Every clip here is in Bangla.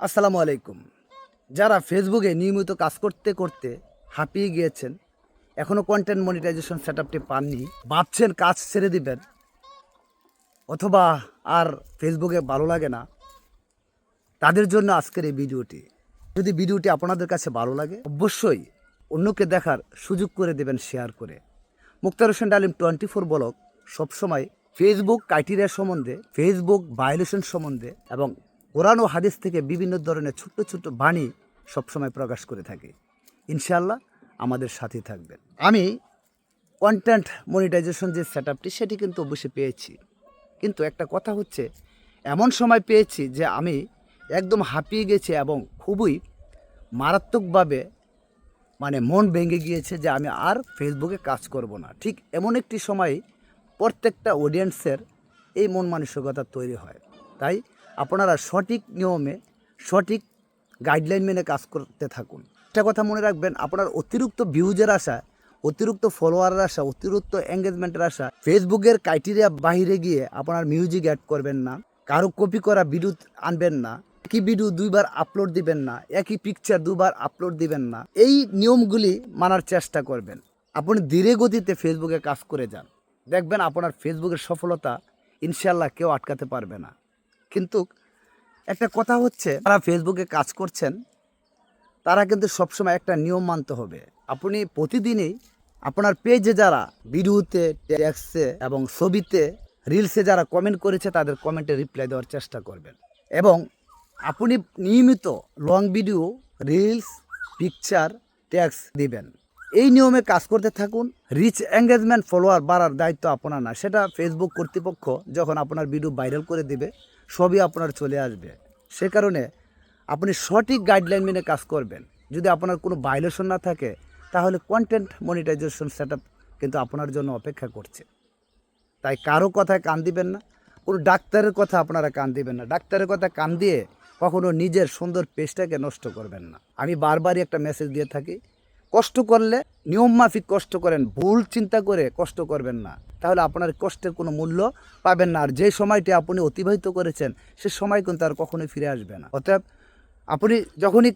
আসসালামু আলাইকুম। যারা ফেসবুকে নিয়মিত কাজ করতে করতে হাঁপিয়ে গিয়েছেন এখনও কন্টেন্ট মনিটাইজেশন সেট আপটি পাননি, ভাবছেন কাজ ছেড়ে দিবেন, অথবা আর ফেসবুকে ভালো লাগে না, তাদের জন্য আজকের এই ভিডিওটি। যদি ভিডিওটি আপনাদের কাছে ভালো লাগে, অবশ্যই অন্যকে দেখার সুযোগ করে দেবেন শেয়ার করে। Muktar Hossain Dalim twenty four block সবসময় ফেসবুক ক্রাইটেরিয়া সম্বন্ধে, ফেসবুক ভায়োলেশন সম্বন্ধে এবং কোরআন ও হাদিস থেকে বিভিন্ন ধরনের ছোট্ট ছোট্ট বাণী সবসময় প্রকাশ করে থাকে। ইনশাল্লাহ আমাদের সাথে থাকবেন। আমি কন্টেন্ট মনিটাইজেশন যে সেট আপটি সেটি কিন্তু অবশ্যই পেয়েছি। কিন্তু একটা কথা হচ্ছে, এমন সময় পেয়েছি যে আমি একদম হাঁপিয়ে গেছি এবং খুবই মারাত্মকভাবে মানে মন ভেঙে গিয়েছে যে আমি আর ফেসবুকে কাজ করব না। ঠিক এমন একটি সময় প্রত্যেকটা অডিয়েন্সের এই মন মানসিকতা তৈরি হয়। তাই আপনারা সঠিক নিয়মে সঠিক গাইডলাইন মেনে কাজ করতে থাকুন। একটা কথা মনে রাখবেন, আপনার অতিরিক্ত ভিউজের আশা, অতিরিক্ত ফলোয়ারের আশা, অতিরিক্ত এঙ্গেজমেন্টের আশা ফেসবুকের ক্রাইটেরিয়া বাইরে গিয়ে আপনার মিউজিক অ্যাড করবেন না, কারও কপি করা ভিডিও আনবেন না, একই ভিডিও দুইবার আপলোড দিবেন না, একই পিকচার দুবার আপলোড দিবেন না, এই নিয়মগুলি মানার চেষ্টা করবেন। আপনি ধীরে গতিতে ফেসবুকে কাজ করে যান। দেখবেন আপনার ফেসবুকের সফলতা ইনশাল্লাহ কেউ আটকাতে পারবে না। কিন্তু একটা কথা হচ্ছে, যারা ফেসবুকে কাজ করছেন, তারা কিন্তু সবসময় একটা নিয়ম মানতে হবে। আপনি প্রতিদিনই আপনার পেজে যারা ভিডিওতে ট্যাক্সে এবং ছবিতে রিলসে যারা কমেন্ট করেছে, তাদের কমেন্টে রিপ্লাই দেওয়ার চেষ্টা করবেন। এবং আপনি নিয়মিত long video reels picture tax দিবেন। এই নিয়মে কাজ করতে থাকুন। রিচ এঙ্গেজমেন্ট ফলোয়ার বাড়ার দায়িত্ব আপনার না। সেটা ফেসবুক কর্তৃপক্ষ যখন আপনার ভিডিও ভাইরাল করে দিবে সবই আপনার চলে আসবে। সে কারণে আপনি সঠিক গাইডলাইন মেনে কাজ করবেন। যদি আপনার কোনো ভাইলেশন না থাকে, তাহলে কন্টেন্ট মনিটাইজেশন সেট কিন্তু আপনার জন্য অপেক্ষা করছে। তাই কারও কথায় কান দিবেন না, কোনো ডাক্তারের কথা আপনারা কান দিবেন না। ডাক্তারের কথা কান দিয়ে কখনো নিজের সুন্দর পেজটাকে নষ্ট করবেন না। আমি বারবারই একটা মেসেজ দিয়ে থাকি, কষ্ট করলে নিয়ম মাফিক কষ্ট করেন, ভুল চিন্তা করে কষ্ট করবেন না। তাহলে আপনার কষ্টের কোনো মূল্য পাবেন না। আর যে সময়টি আপনি অতিবাহিত করেছেন, সে সময় কিন্তু আর কখনোই ফিরে আসবে না। অতএব আপনি যখনই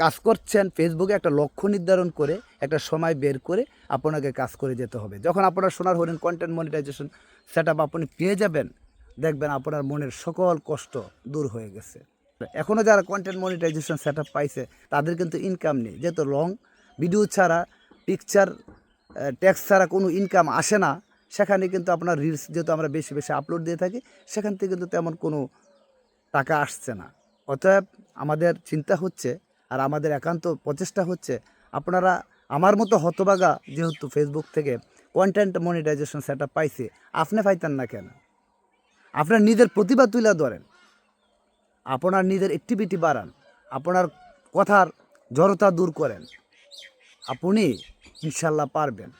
কাজ করছেন ফেসবুকে একটা লক্ষ্য নির্ধারণ করে, একটা সময় বের করে আপনাকে কাজ করে যেতে হবে। যখন আপনার সোনার হরিণ কন্টেন্ট মনিটাইজেশন সেট আপনি পেয়ে যাবেন, দেখবেন আপনার মনের সকল কষ্ট দূর হয়ে গেছে। এখনও যারা কন্টেন্ট মনিটাইজেশন সেট পাইছে, তাদের কিন্তু ইনকাম নেই। যেহেতু লং ভিডিও ছাড়া পিকচার ট্যাক্স ছাড়া কোনো ইনকাম আসে না। সেখানে কিন্তু আপনার রিলস যেহেতু আমরা বেশি বেশি আপলোড দিয়ে থাকি, সেখান থেকে কিন্তু তেমন কোনো টাকা আসছে না। অতএব আমাদের চিন্তা হচ্ছে আর আমাদের একান্ত প্রচেষ্টা হচ্ছে আপনারা আমার মতো হতবাগা যেহেতু ফেসবুক থেকে কন্টেন্ট মনিটাইজেশন সেট পাইছে, আপনি পাইতেন না কেন? আপনার নিজের প্রতিভা তুলে ধরেন, আপনার নিজের অ্যাক্টিভিটি বাড়ান, আপনার কথার জড়তা দূর করেন, আপনি ইনশাল্লাহ পারবেন।